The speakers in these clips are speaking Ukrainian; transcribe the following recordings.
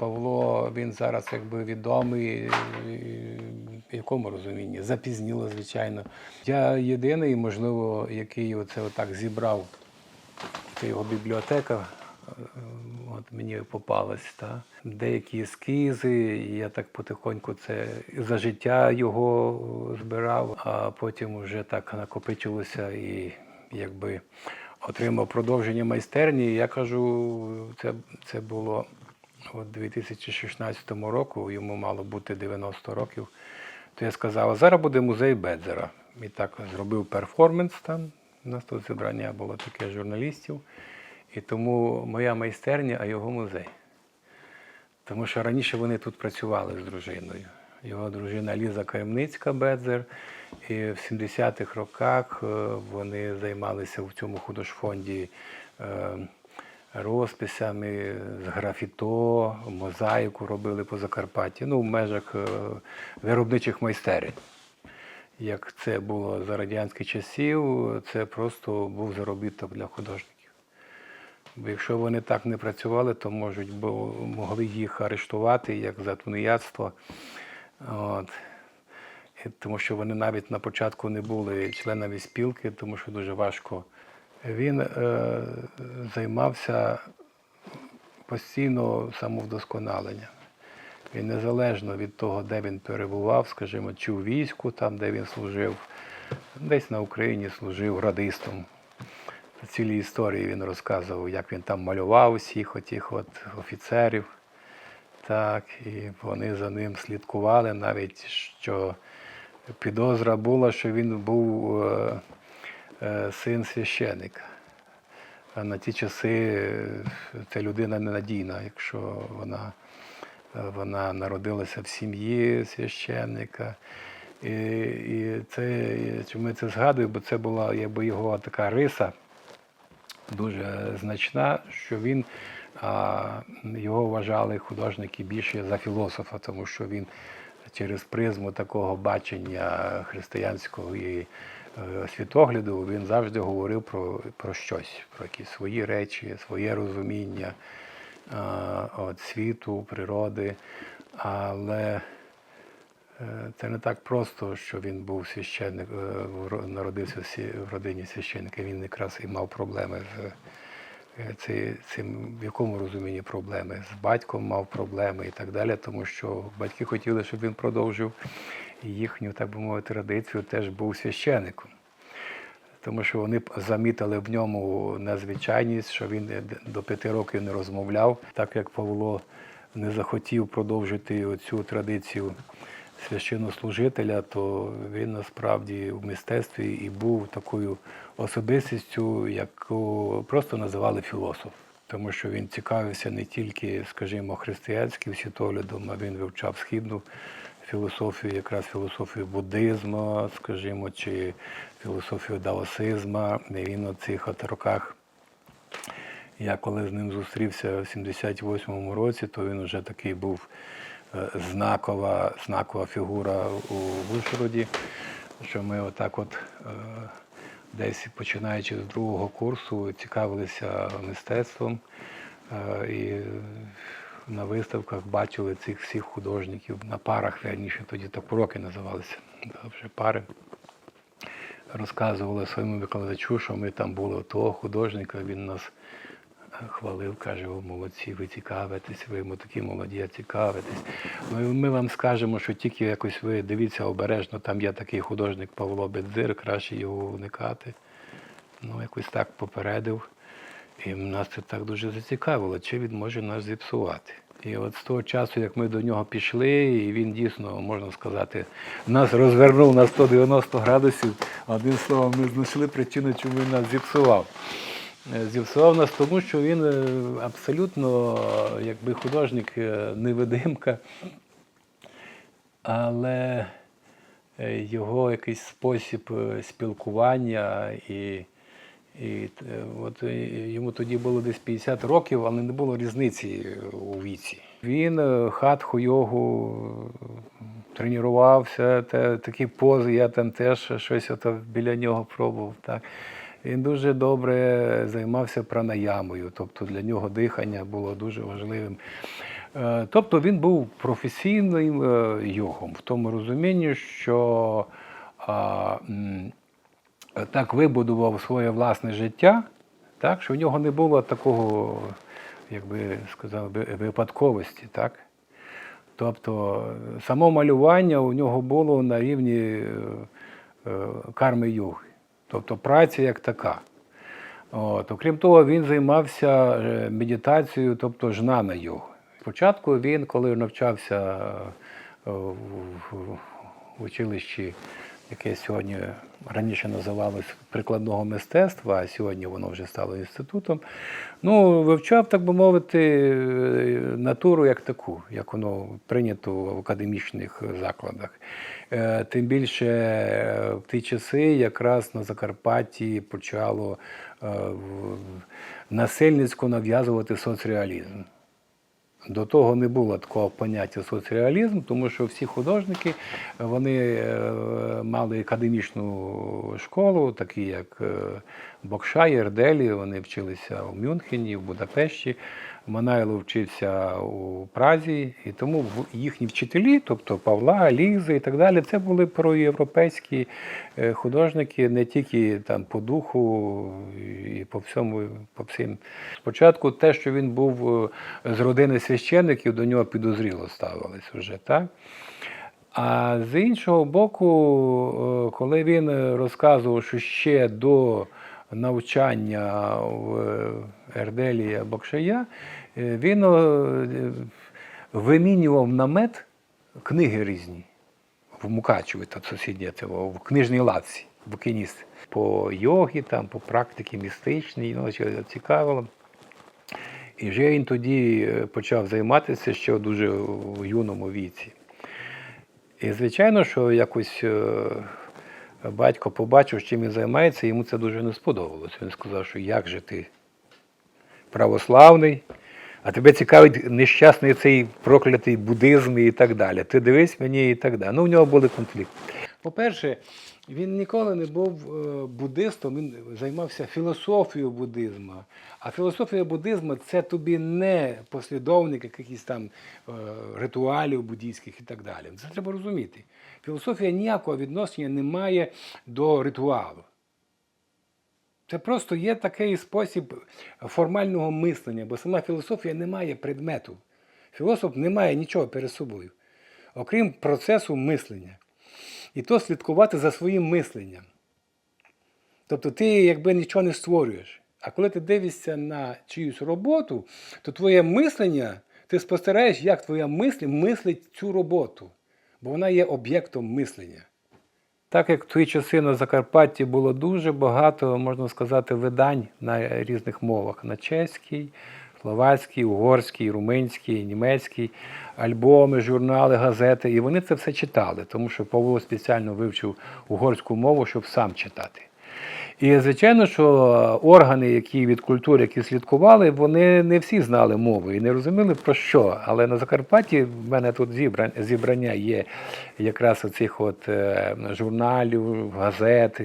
Павло він зараз якби відомий е, в якому розумінні? Запізніло, звичайно. Я єдиний, можливо, який оце отак зібрав. Це його бібліотека. е, От мені попалась, та деякі ескізи, я так потихоньку це за життя його збирав, а потім вже так накопичилося і якби отримав продовження майстерні. Я кажу, це, це було у 2016 року, йому мало бути 90 років. То я сказав, зараз буде музей Бедзера. І так зробив перформанс там. У нас тут зібрання було таке журналістів. І тому моя майстерня, а його музей. Тому що раніше вони тут працювали з дружиною. Його дружина Ліза Каємницька Бедзер. І в 70-х роках е, вони займалися в цьому художфонді розписами з графіто, мозаїку робили по Закарпатті, ну, в межах е, виробничих майстерень. Як це було за радянських часів, це просто був заробіток для художників. Бо якщо вони так не працювали, то можуть бо могли їх арештувати як за тунеядство. От. Тому що вони навіть на початку не були членами спілки, тому що дуже важко. Він е, займався постійно самовдосконаленням. Він незалежно від того, де він перебував, скажімо, чи у війську, там, де він служив, десь на Україні служив радистом. Цілі історії він розказував, як він там малював усіх отих от офіцерів. Так, і вони за ним слідкували, навіть що підозра була, що він був е, син священика. А на ті часи е, ця людина ненадійна, якщо вона, е, вона народилася в сім'ї священника. І, і це, чому я це згадую, бо це була якби його така риса дуже значна, що він а, його вважали художники більше за філософа, тому що він через призму такого бачення християнського і е, світогляду він завжди говорив про, про щось, про якісь свої речі, своє розуміння от, світу, природи. Але Е, Це не так просто, що він був священник, е, народився в родині священника. Він якраз і мав проблеми з е, цим, в якому розумінні проблеми? З батьком мав проблеми і так далі, тому що батьки хотіли, щоб він продовжив їхню, так би мовити, традицію, теж був священником. Тому що вони замітили в ньому незвичайність, що він до п'яти років не розмовляв, так як Павло не захотів продовжити цю традицію священнослужителя, то він насправді в мистецтві і був такою особистістю, яку просто називали філософ. Тому що він цікавився не тільки, скажімо, християнським світоглядом, а він вивчав східну філософію, якраз філософію буддизму, скажімо, чи філософію даосизму. І він у цих от роках я коли з ним зустрівся в 78-му році, то він вже такий був е, знакова, знакова фігура у Вишгороді, що ми отак от е, десь починаючи з другого курсу цікавилися мистецтвом е, і на виставках бачили цих всіх художників на парах, раніше тоді так уроки називалися, вже пари розказували своєму викладачу, що ми там були у того художника, він нас е, хвалив, каже, о, молодці, ви цікавитесь, ви йому такі молоді, цікавитесь. Ми, ми вам скажемо, що тільки якось ви дивіться обережно, там є такий художник Павло Бедзир, краще його уникати. Ну, якось так попередив. І нас це так дуже зацікавило, чи він може нас зіпсувати. І от з того часу, як ми до нього пішли, і він дійсно, можна сказати, нас розвернув на 190 градусів. Одним словом, ми знайшли причину, чому він нас зіпсував. Е, Зіпсував нас тому, що він е, абсолютно, якби художник, е, невидимка, але його якийсь спосіб спілкування і. І е, от е, йому тоді було десь 50 років, але не було різниці у віці. Він е, хатху йогу е, тренувався, те, такі пози, я там теж щось ото біля нього пробував. Так. Він дуже добре займався пранаямою, тобто для нього дихання було дуже важливим. Е, Тобто він був професійним е, йогом в тому розумінні, що так вибудував своє власне життя, так, що в нього не було такого, як би сказав, випадковості. Так? Тобто само малювання у нього було на рівні е, е, карми йоги, тобто праця як така. От. Окрім того, він займався е, медитацією, тобто жнана йогою. Спочатку він, коли навчався в училищі, яке сьогодні раніше називалось прикладного мистецтва, а сьогодні воно вже стало інститутом, ну, вивчав, так би мовити, е, натуру як таку, як воно прийнято в академічних закладах. Е, Тим більше е, в ті часи якраз на Закарпатті почало насильницько нав'язувати соцреалізм. До того не було такого поняття соцреалізм, тому що всі художники вони е, мали академічну школу, такі як Бокшаєр, Бокша, Єрделі, вони вчилися в Мюнхені, в Будапешті. Манайло вчився у Празі, і тому їхні вчителі, тобто Павла, Лізи і так далі, це були проєвропейські е, художники не тільки там по духу і по всьому, по всім. Спочатку те, що він був е, з родини священників, до нього підозріло ставилось вже, так? А з іншого боку, е, коли він розказував, що ще до навчання в Ерделія Бокшая, е, він е, вимінював на мед книги різні в Мукачеві, там сусіднє це в книжній лавці, букініст. По йогі, там, по практиці містичній, ну, цікавило. І вже він тоді е, почав займатися ще дуже в юному віці. І звичайно, що якось е, батько побачив, чим він займається, йому це дуже не сподобалося. Він сказав, що як же ти православний, а тебе цікавить нещасний цей проклятий буддизм і так далі. Ти дивись мені і так далі. Ну, у нього були конфлікти. По-перше, він ніколи не був е, буддистом, він займався філософією буддизму. А філософія буддизму це тобі не послідовник якихось там е, ритуалів буддійських і так далі. Це треба розуміти. Філософія ніякого відношення не має до ритуалу. Це просто є такий спосіб формального мислення, бо сама філософія не має предмету. Філософ не має нічого перед собою, окрім процесу мислення. І то слідкувати за своїм мисленням. Тобто ти якби нічого не створюєш. А коли ти дивишся на чиюсь роботу, то твоє мислення, ти спостерігаєш, як твоя мисль мислить цю роботу, бо вона є об'єктом мислення. Так як в ті часи на Закарпатті було дуже багато, можна сказати, видань на різних мовах: на чеській, словацькій, угорській, румунській, німецькій, альбоми, журнали, газети. І вони це все читали, тому що Павло спеціально вивчив угорську мову, щоб сам читати. І звичайно, що органи, які від культури, які слідкували, вони не всі знали мову і не розуміли про що. Але на Закарпатті в мене тут зібрання є якраз оцих от е, журналів, газет.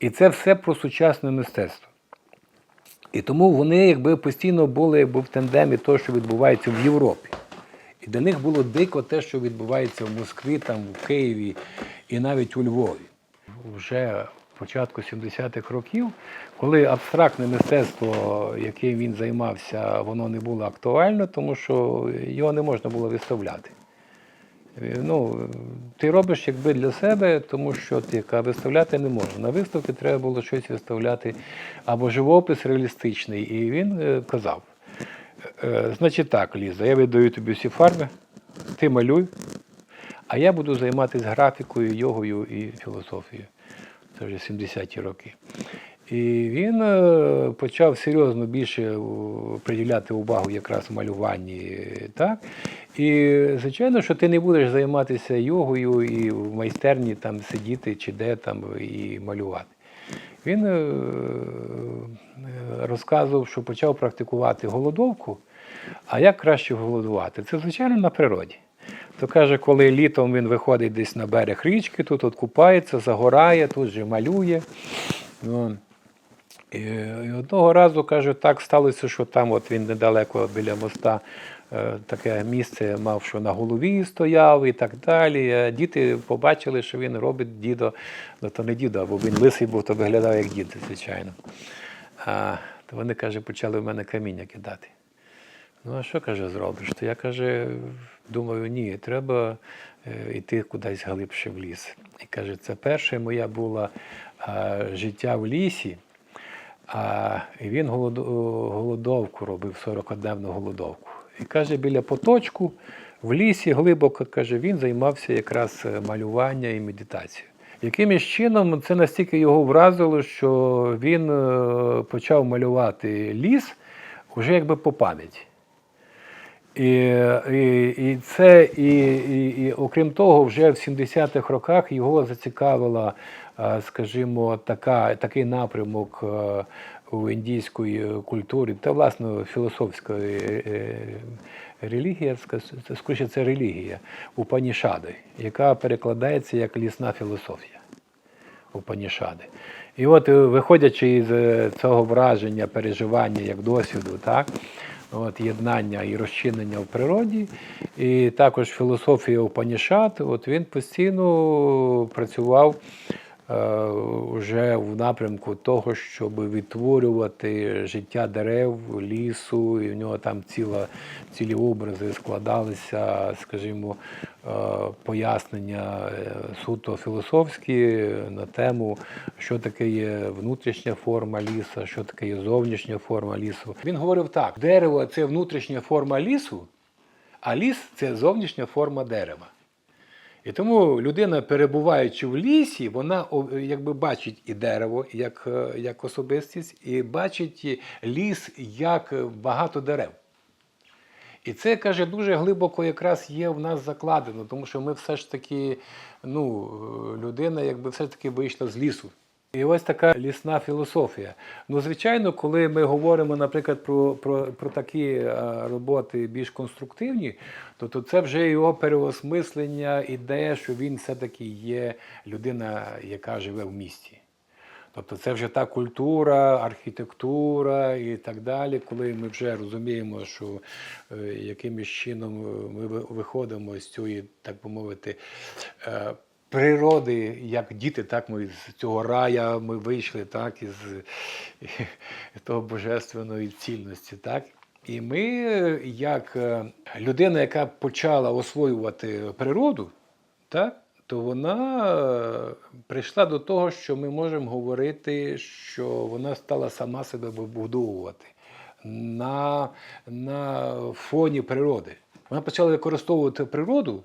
І, це все про сучасне мистецтво. І тому вони якби постійно були якби, в тандемі того, що відбувається в Європі. І для них було дико те, що відбувається в Москві, там, в Києві і навіть у Львові. Вже початку 70-х років, коли абстрактне мистецтво, яким він займався, воно не було актуально, тому що його не можна було виставляти. Е, Ну, ти робиш якби для себе, тому що ти яка виставляти не можна. На виставки треба було щось виставляти або живопис реалістичний. І він е, казав: е, значить так, Ліза, я віддаю тобі всі фарби, ти малюй, а я буду займатися графікою, йогою і філософією. Це вже 70-ті роки. І він е, почав серйозно більше приділяти увагу якраз малюванні. Так? І звичайно, що ти не будеш займатися йогою і в майстерні там сидіти чи де там і малювати. Він е, е, розказував, що почав практикувати голодовку. А як краще голодувати? Це, звичайно, на природі. То каже, коли літом він виходить десь на берег річки, тут от купається, загорає, тут же малює. І, одного разу, каже, так сталося, що там от він недалеко біля моста е, таке місце мав, що на голові стояв і так далі. Діти побачили, що він робить дідо, ну то не дідо, або він лисий був, то виглядав як дід, звичайно. А, то вони, каже, почали в мене каміння кидати. Ну, а що каже, зробиш? То я каже, думаю, ні, треба е, йти кудись глибше в ліс. І каже, це перше моя була а, життя в лісі. А і він голодо- голодовку робив, 41-денну голодовку. І каже, біля поточку в лісі глибоко каже, він займався якраз е, малюванням і медитацією. Якимось чином це настільки його вразило, що він е, почав малювати ліс вже якби по пам'яті. І, і, і це, і, і, і окрім того, вже в 70-х роках його зацікавила, е, скажімо, така, такий напрямок е, у індійської культурі, та власне філософської е, релігія, скоріше це релігія Упанішади, яка перекладається як лісна філософія. Упанішади. І от, виходячи із цього враження, переживання як досвіду, так, от, єднання і розчинення в природі, і також філософія Упанішат, от він постійно працював вже в напрямку того, щоб відтворювати життя дерев, лісу, і в нього там ціла, цілі образи складалися, скажімо, е, пояснення е, суто філософські на тему, що таке є внутрішня форма лісу, що таке є зовнішня форма лісу. Він говорив так: дерево це внутрішня форма лісу, а ліс це зовнішня форма дерева. І тому людина, перебуваючи в лісі, вона якби бачить і дерево як, е, як особистість, і бачить ліс як багато дерев. І це каже дуже глибоко якраз є в нас закладено, тому що ми все ж таки, ну, е, людина якби все ж таки вийшла з лісу. І ось така лісна філософія. Ну, звичайно, коли ми говоримо, наприклад, про, про, про такі е, роботи більш конструктивні, то, то це вже його переосмислення ідея, що він все-таки є людина, яка живе в місті. Тобто це вже та культура, архітектура і так далі, коли ми вже розуміємо, що е, якимось чином е, ми виходимо з цієї, так би мовити, природи, як діти, так ми з цього рая ми вийшли, так, із того божественної цільності, так. І ми, як е, людина, яка почала освоювати природу, так, то вона е, прийшла до того, що ми можемо говорити, що вона стала сама себе вибудовувати на, на фоні природи. Вона почала використовувати природу,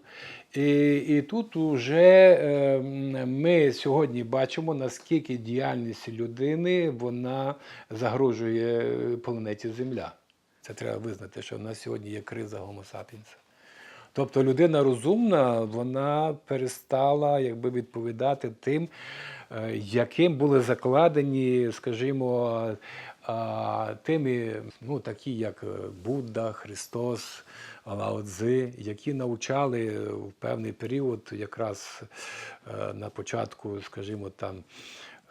і, і тут вже е, ми сьогодні бачимо, наскільки діяльність людини вона загрожує планеті Земля. Це треба визнати, що в нас сьогодні є криза sapiens. Тобто людина розумна, вона перестала якби, відповідати тим, е, яким були закладені, скажімо, а, тими, ну, такі як е, Будда, Христос, Лао які навчали в певний період, якраз е, на початку, скажімо, там,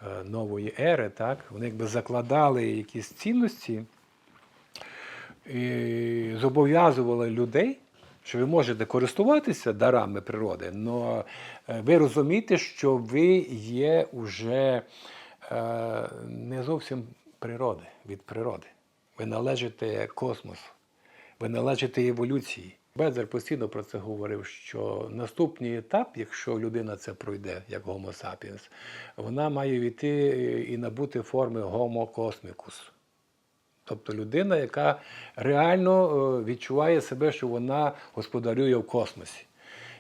е, нової ери, так, вони якби закладали якісь цінності і зобов'язували людей, що ви можете користуватися дарами природи, але ви розумієте, що ви є вже е, не зовсім природи, від природи. Ви належите космосу, ви належите еволюції. Безер постійно про це говорив, що наступний етап, якщо людина це пройде, як Homo sapiens, вона має війти і набути форми Homo cosmicus. Тобто людина, яка реально е, відчуває себе, що вона господарює в космосі.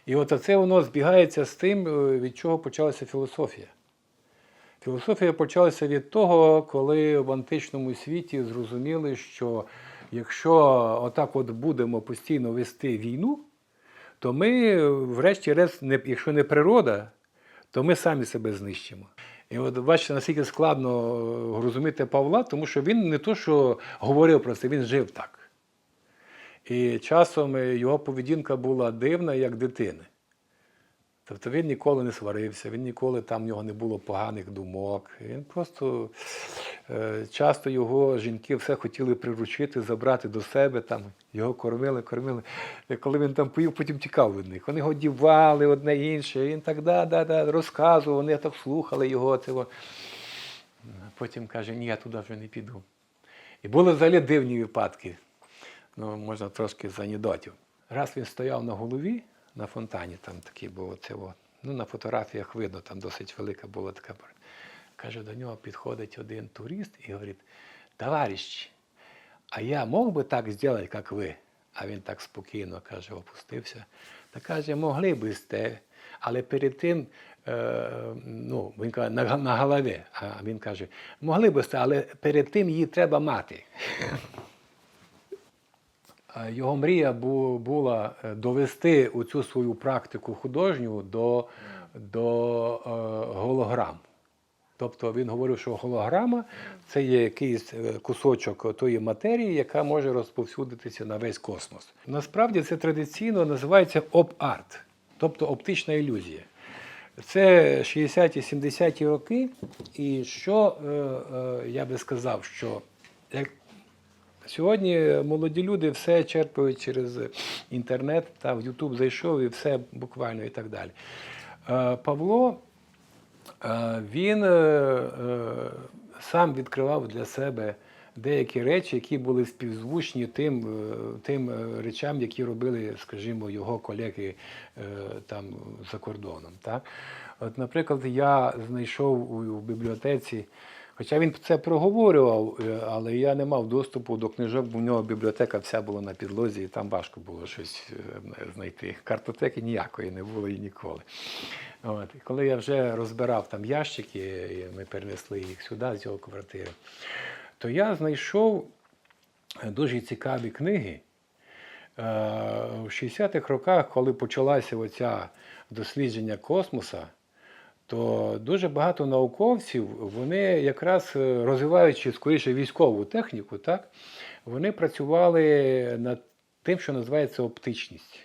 І от це воно збігається з тим, е, від чого почалася філософія. Філософія почалася від того, коли в античному світі зрозуміли, що якщо отак от будемо постійно вести війну, то ми, врешті-решт, якщо не природа, то ми самі себе знищимо. І от бачите, наскільки складно е, розуміти Павла, тому що він не то, що говорив про це, він жив так. І часом е, його поведінка була дивна, як дитини. Тобто він ніколи не сварився, він ніколи там в нього не було поганих думок. Він просто е, часто його жінки все хотіли приручити, забрати до себе, там, його кормили, кормили. І коли він там поїв, потім тікав від них. Вони його дівали одне інше. Він так да, да, да, розказував, вони так слухали його. Цього. Потім каже, ні, я туди вже не піду. І були взагалі дивні випадки. Ну, можна трошки з анекдотів. Раз він стояв на голові на фонтані, там такий був оце, о, ну, на фотографіях видно, там досить велика була така. Каже, до нього підходить один турист і говорить: товарищ, а я мог би так зробити, як ви? А він так спокійно каже, опустився. Та каже, могли би сте, але перед тим, е, ну, він каже, на, на голові. А він каже, могли би сте, але перед тим її треба мати. А Його мрія була е, довести оцю свою практику художню до, до е, голограм. Тобто він говорив, що голограма це є якийсь е, кусочок тої матерії, яка може розповсюдитися на весь космос. Насправді це традиційно називається оп-арт, тобто оптична ілюзія. Це 60-ті, 70-ті роки, і що е, е, я би сказав, що як Сьогодні молоді люди все черпають через інтернет, та в Ютуб зайшов і все буквально і так далі. Е, Павло е, він е, сам відкривав для себе деякі речі, які були співзвучні тим, тим речам, які робили, скажімо, його колеги там за кордоном. Так? От, наприклад, я знайшов у бібліотеці. Хоча він це проговорював, е, але я не мав доступу до книжок, бо в нього бібліотека вся була на підлозі, і там важко було щось е, знайти. Картотеки ніякої не було і ніколи. От. І коли я вже розбирав там ящики, і ми перенесли їх сюди, з його квартири, то я знайшов дуже цікаві книги. Е, В 60-х роках, коли почалося оця дослідження космоса, то дуже багато науковців, вони якраз е, розвиваючи скоріше військову техніку, так, вони працювали над тим, що називається оптичність.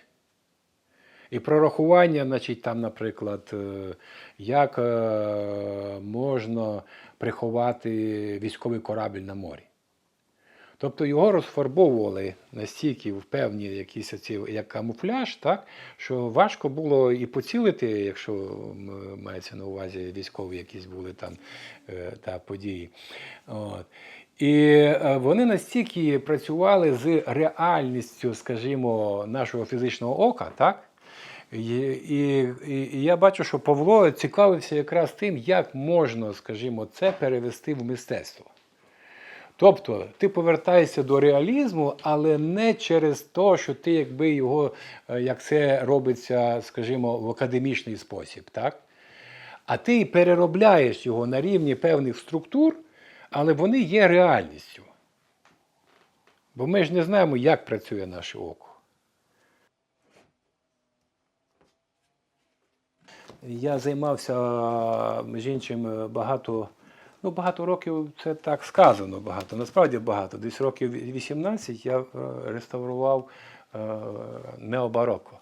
І прорахування, значить, там, наприклад, е, як е, можна приховати військовий корабель на морі. Тобто його розфарбовували настільки в певні якісь оці, як камуфляж, так, що важко було і поцілити, якщо мається на увазі військові якісь були там е, та, події. От. І е, вони настільки працювали з реальністю, скажімо, нашого фізичного ока, так? І, і, і, і я бачу, що Павло цікавився якраз тим, як можна, скажімо, це перевести в мистецтво. Тобто ти повертаєшся до реалізму, але не через те, що ти якби його, е, як це робиться, скажімо, в академічний спосіб, так? А ти переробляєш його на рівні певних структур, але вони є реальністю. Бо ми ж не знаємо, як працює наше око. Я займався, між іншим, багато, ну багато років це так сказано багато, насправді багато. Десь років 18 я е, реставрував е, необароко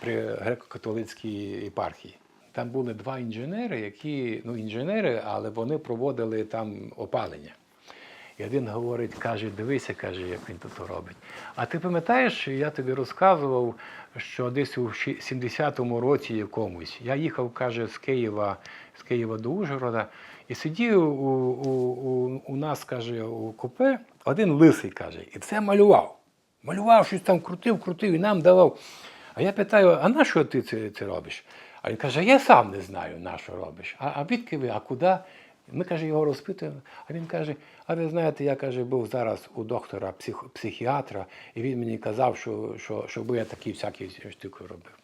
при греко-католицькій єпархії. Там були два інженери, які, ну інженери, але вони проводили там опалення. І один говорить, каже, дивися, каже, як він тут робить. А ти пам'ятаєш, я тобі розказував, що десь у 70-му році якомусь я їхав, каже, з Києва, з Києва до Ужгорода, і сидів у, у, у, у нас, каже, у купе один лисий, каже, і це малював. Малював щось там, крутив, крутив і нам давав. А я питаю, а на що ти це, це робиш? А він каже, я сам не знаю, на що робиш. А, відки ви, а куди? Ми каже, його розпитуємо, а він каже: а ви знаєте, я каже, був зараз у доктора псих, психіатра, і він мені казав, що, що, щоб я такі всякі штуки робив.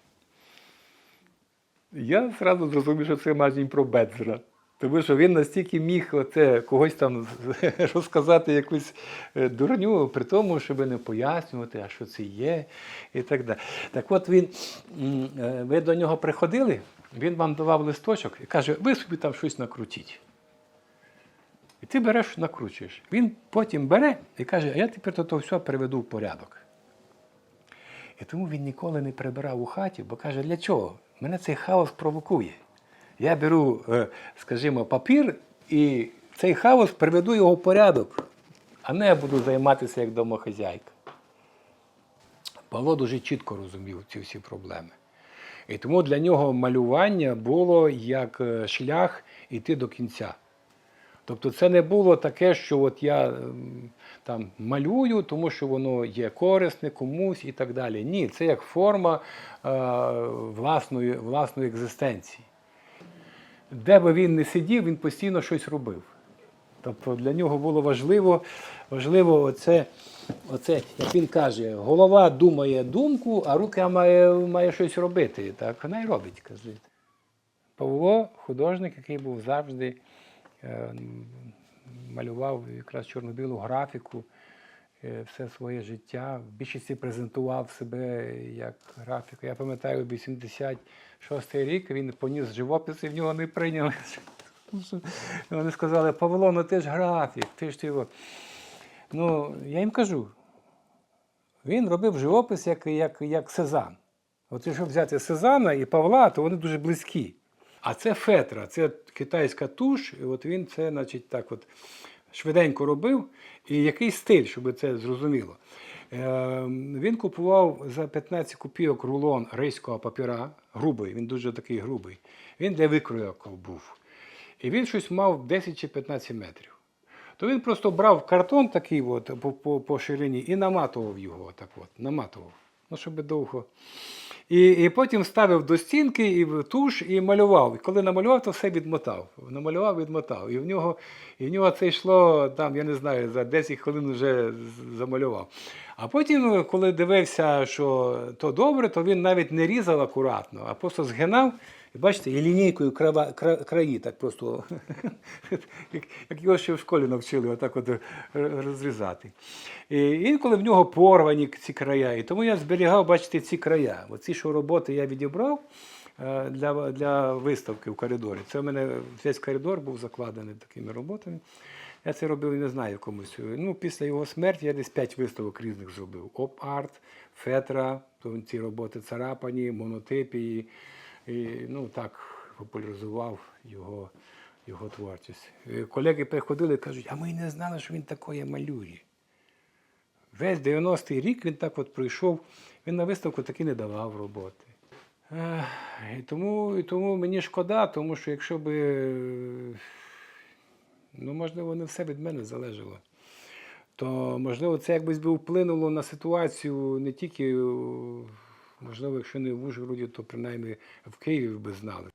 Я зразу зрозумів, що це майже про Бетзера. Тому що він настільки міг оце, когось там розказати якусь е, дурню, при тому, щоб не пояснювати, а що це є, і так далі. Так от він, е, ви до нього приходили, він вам давав листочок і каже, ви собі там щось накрутіть. І ти береш, накручуєш. Він потім бере і каже, а я тепер то все приведу в порядок. І тому він ніколи не прибирав у хаті, бо каже, для чого? мене цей хаос провокує. Я беру, е, скажімо, папір і цей хаос приведу його в порядок, а не я буду займатися як домохазяйка. Павло дуже чітко розумів ці всі проблеми. І тому для нього малювання було як е, шлях іти до кінця. Тобто це не було таке, що от я ем, там малюю, тому що воно є корисне комусь і так далі. Ні, це як форма е, власної, власної екзистенції. Де би він не сидів, він постійно щось робив. Тобто для нього було важливо, важливо оце, оце, як він каже, голова думає думку, а рука має, має щось робити. Так, вона й робить, каже. Павло художник, який був завжди, е, малював якраз чорно-білу графіку все своє життя. В більшості презентував себе як графіку. Я пам'ятаю, 86 рік він поніс живопис і в нього не прийняли. Вони сказали, Павло, ну ти ж графік, ти ж ти його. Ну, я їм кажу, він робив живопис як, як, як Сезанн. От якщо взяти Сезана і Павла, то вони дуже близькі. А це фетра, це китайська туш, і от він це, значить, так от швиденько робив. І який стиль, щоб це зрозуміло. Е, він купував за 15 копійок рулон ризького папіра, грубий, він дуже такий грубий. Він для викройок був. І він щось мав 10 чи 15 метрів. То він просто брав картон такий от, по, по, по ширині і наматував його. Так от, наматував. Ну, щоб довго. І, і потім ставив до стінки і туш і малював. І коли намалював, то все відмотав. Намалював, відмотав. І в нього, і в нього це йшло там, я не знаю, за 10 хвилин вже замалював. А потім, коли дивився, що то добре, то він навіть не різав акуратно, а просто згинав. І бачите, і лінійкою крава, кра, краї так просто, як, його ще в школі навчили, отак от розрізати. І інколи в нього порвані ці края. І тому я зберігав, бачите, ці края. Оці що роботи я відібрав е, для, для виставки в коридорі. Це в мене весь коридор був закладений такими роботами. Я це робив, не знаю, комусь. Ну, після його смерті я десь п'ять виставок різних зробив. Оп-арт, фетра, ці роботи царапані, монотипії. І ну, так популяризував його, його творчість. Е, Колеги приходили і кажуть, а ми не знали, що він такое малює. Весь 90-й рік він так от пройшов, він на виставку таки не давав роботи. І тому, і тому мені шкода, тому що якщо би, ну, можливо, не все від мене залежало, то можливо це якби би вплинуло на ситуацію не тільки, можливо, якщо не в Ужгороді, то принаймні в Києві би знали.